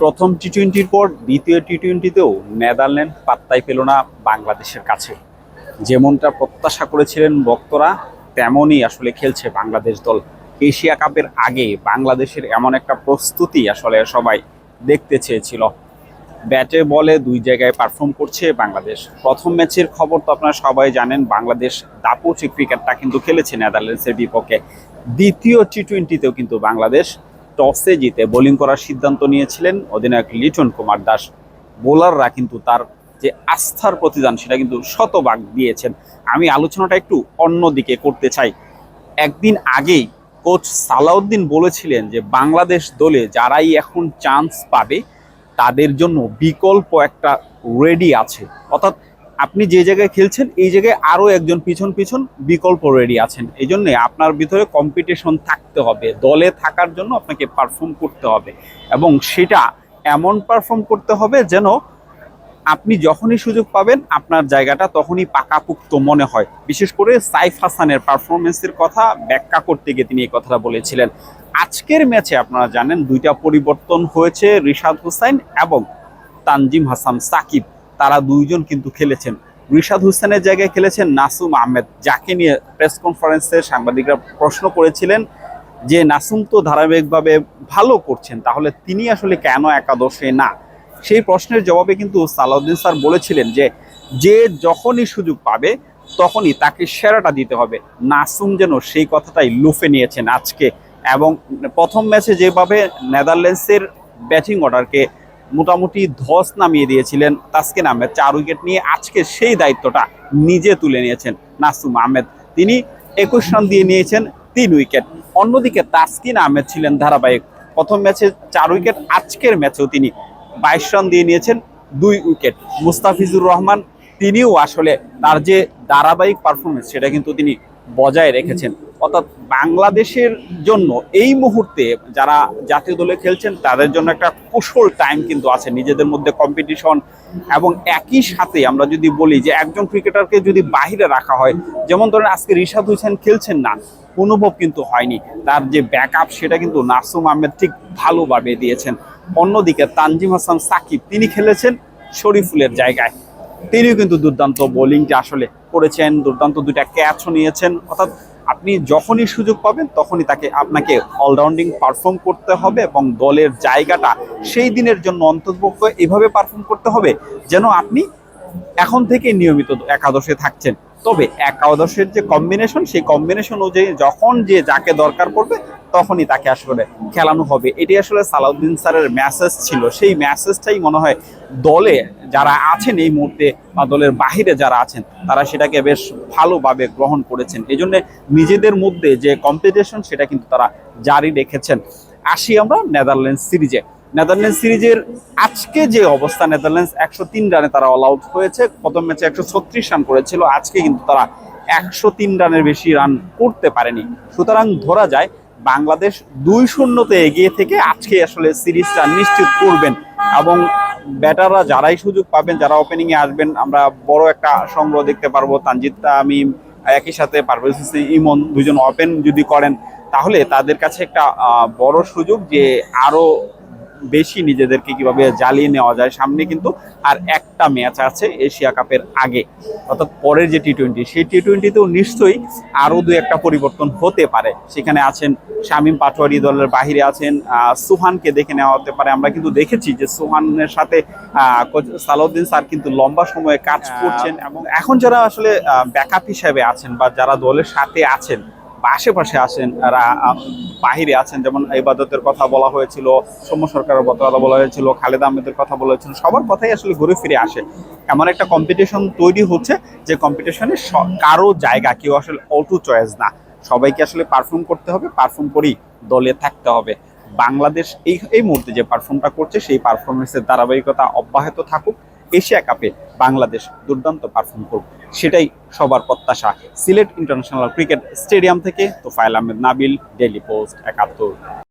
প্রথম টি টোয়েন্টির পর দ্বিতীয় টি টোয়েন্টিতেও নেদারল্যান্ড পাত্তাই পেল না বাংলাদেশের কাছে। যেমনটা প্রত্যাশা করেছিলেন বক্তরা তেমনই আসলে খেলছে বাংলাদেশ দল। এশিয়া কাপের আগে বাংলাদেশের এমন একটা প্রস্তুতি আসলে সবাই দেখতে চেয়েছিল। ব্যাটে বলে দুই জায়গায় পারফর্ম করছে বাংলাদেশ। প্রথম ম্যাচের খবর তো আপনারা সবাই জানেন, বাংলাদেশ দাপুচি ক্রিকেটটা কিন্তু খেলেছে নেদারল্যান্ডসের বিপক্ষে। দ্বিতীয় টি টোয়েন্টিতেও কিন্তু বাংলাদেশ টসে জিতে বোলিং করার সিদ্ধান্ত নিয়েছিলেন অধিনায়ক লিটন কুমার দাস। বোলাররা কিন্তু তার যে আস্থার প্রতিদান সেটা কিন্তু শতভাগ দিয়েছেন। আমি আলোচনাটা একটু অন্য দিকে করতে চাই। একদিন আগেই কোচ সালাউদ্দিন বলেছিলেন যে বাংলাদেশ দলে যারাই এখন চান্স পাবে, তাদের জন্য বিকল্প একটা রেডি আছে। অর্থাৎ আপনি যে জায়গায় খেলছেন, এই জায়গায় আরও একজন পিছন পিছন বিকল্প রেডি আছেন। এই জন্যে আপনার ভিতরে কম্পিটিশন থাকতে হবে। দলে থাকার জন্য আপনাকে পারফর্ম করতে হবে। এবং সেটা এমন পারফর্ম করতে হবে যেন আপনি যখনই সুযোগ পাবেন, আপনার জায়গাটা তখনই পাকাপুক্ত মনে হয়। বিশেষ করে সাইফ হাসানের পারফরমেন্সের কথা ব্যাখ্যা করতে গিয়ে তিনি এই কথাটা বলেছিলেন। আজকের ম্যাচে আপনারা জানেন, দুইটা পরিবর্তন হয়েছে রিশাদ হুসাইন এবং তানজিম হাসান সাকিব। তারা দুইজন কিন্তু খেলেছেন। রিশাদ হুসেনের জায়গায় খেলেছেন নাসুম আহমেদ, যাকে নিয়ে প্রেস কনফারেন্সে সাংবাদিকরা প্রশ্ন করেছিলেন যে, নাসুম তো ধারাবাহিকভাবে ভালো করছেন, তাহলে তিনি আসলে কেন একাদশে না? সেই প্রশ্নের জবাবে কিন্তু সালাউদ্দিন স্যার বলেছিলেন যে যে যখনই সুযোগ পাবে, তখনই তাকে সেরাটা দিতে হবে। নাসুম যেন সেই কথাটাই লুফে নিয়েছেন আজকে। এবং প্রথম ম্যাচে যেভাবে নেদারল্যান্ডসের ব্যাটিং অর্ডারকে মোটামুটি ধস নামিয়ে দিয়েছিলেন তাসকিন আহমেদ। চার উইকেট নিয়ে আজকে সেই দায়িত্বটা নিজে তুলে নিয়েছেন নাসুম আহমেদ। তিনি একুশ রান দিয়ে নিয়েছেন, তিন উইকেট। অন্যদিকে তাসকিন আহমেদ ছিলেন ধারাবাহিক। প্রথম ম্যাচে চার উইকেট, আজকের ম্যাচেও তিনি বাইশ রান দিয়ে নিয়েছেন, দুই উইকেট। মুস্তাফিজুর রহমান, তিনিও আসলে তার যে ধারাবাহিক পারফরমেন্স সেটা কিন্তু তিনি বজায় রেখেছেন। অর্থাৎ বাংলাদেশের জন্য এই মুহূর্তে যারা জাতীয় দলে খেলছেন, তাদের জন্য একটা কুশল টাইম কিন্তু আছে নিজেদের মধ্যে কম্পিটিশন এবং একই সাথে আমরা যদি বলি যে একজন ক্রিকেটারকে যদি বাহিরে রাখা হয়, যেমন ধরেন আজকে রিশাদ হোসেন খেলছেন না, অনুভব কিন্তু হয়নি। তার যে ব্যাকআপ সেটা কিন্তু নাসুম আহমেদ ঠিক ভালোভাবে দিয়েছেন। অন্যদিকে তানজিম হাসান সাকিব, তিনি খেলেছেন শরীফুলের জায়গায়। তিনিও কিন্তু দুর্দান্ত বোলিংটা আসলে করেছেন, দুর্দান্ত দুইটা ক্যাচও নিয়েছেন। অর্থাৎ আপনি যখনই সুযোগ পাবেন, তখনই তাকে আপনাকে অলরাউন্ডিং পারফর্ম করতে হবে এবং দলের জায়গাটা সেই দিনের জন্য অন্তর্ভুক্ত এভাবে পারফর্ম করতে হবে যেন আপনি এখন থেকে নিয়মিত একাদশে থাকছেন। তবে একাদশের যে কম্বিনেশন সেই কম্বিনেশন অনুযায়ী যখন যে যাকে দরকার পড়বে তখনই তাকে আসলে খেলানো হবে। এটি আসলে সালাউদ্দিন স্যারের মেসেজ ছিল। সেই মেসেজটাই মনে হয় দলে যারা আছেন এই মুহূর্তে বা দলের বাহিরে যারা আছেন, তারা সেটাকে বেশ ভালোভাবে গ্রহণ করেছেন। এই জন্য নিজেদের মধ্যে যে কম্পিটিশন সেটা কিন্তু তারা জারি রেখেছেন। আসি আমরা নেদারল্যান্ডস সিরিজে। নেদারল্যান্ড সিরিজের আজকে যে অবস্থা, নেদারল্যান্ডস একশো তিন রানে তারা অল আউট হয়েছে। প্রথম ম্যাচে একশো ছত্রিশ রান করেছিল। আজকে কিন্তু তারা একশো তিন রানের বেশি রান করতে পারেনি। সুতরাং ধরা যায় বাংলাদেশ দুই শূন্যতে এগিয়ে থেকে আজকে আসলে সিরিজটা নিশ্চিত করবেন। এবং ব্যাটাররা যারাই সুযোগ পাবেন, যারা ওপেনিংয়ে আসবেন, আমরা বড় একটা সংগ্রহ দেখতে পারব। তানজিদ আমি একই সাথে পারভেজ হোসেন, ইমন দুজন ওপেন যদি করেন, তাহলে তাদের কাছে একটা বড় সুযোগ যে আরও বেশি নিজেদেরকে কীভাবে জ্বালিয়ে নেওয়া যায় সামনে কিন্তু আর একটা ম্যাচ আছে এশিয়া কাপের আগে অর্থাৎ পরের যে টি টোয়েন্টি সেই টি টোয়েন্টিতেও নিশ্চয়ই আরও দু একটা পরিবর্তন হতে পারে। সেখানে আছেন শামীম পাটোয়ারি দলের বাহিরে আছেন আহ, সুহানকে দেখে নেওয়া হতে পারে। আমরা কিন্তু দেখেছি যে সুহানের সাথে কোচ সালাউদ্দিন স্যার কিন্তু লম্বা সময়ে কাজ করছেন এবং এখন যারা আসলে ব্যাকআপ হিসেবে আছেন বা যারা দলের সাথে আছেন আশেপাশে আহ, বাহিরে আছেন যেমন ইবাদতের কথা বলা হয়েছিল সৌম্য সরকারের কথা বলা হয়েছিল খালেদ আহমেদের কথা বলা হয়েছিল সবার কথাই আসলে ঘুরে ফিরে আসে। এমন একটা কম্পিটিশন তৈরি হচ্ছে যে কম্পিটিশনে কারও জায়গা কেউ আসলে অটো চয়েস না। সবাইকে আসলে পারফর্ম করতে হবে পারফর্ম করেই দলে থাকতে হবে। বাংলাদেশ এই এই মুহূর্তে যে পারফর্মটা করছে সেই পারফরমেন্সের ধারাবাহিকতা অব্যাহত থাকুক। এশিয়া কাপে বাংলাদেশ দুর্দান্ত পারফর্ম করুক, সেটাই সবার প্রত্যাশা। সিলেট ইন্টারন্যাশনাল ক্রিকেট স্টেডিয়াম থেকে তোফায়েল আহমেদ, নাবিল ডেলি পোস্ট একাত্তর।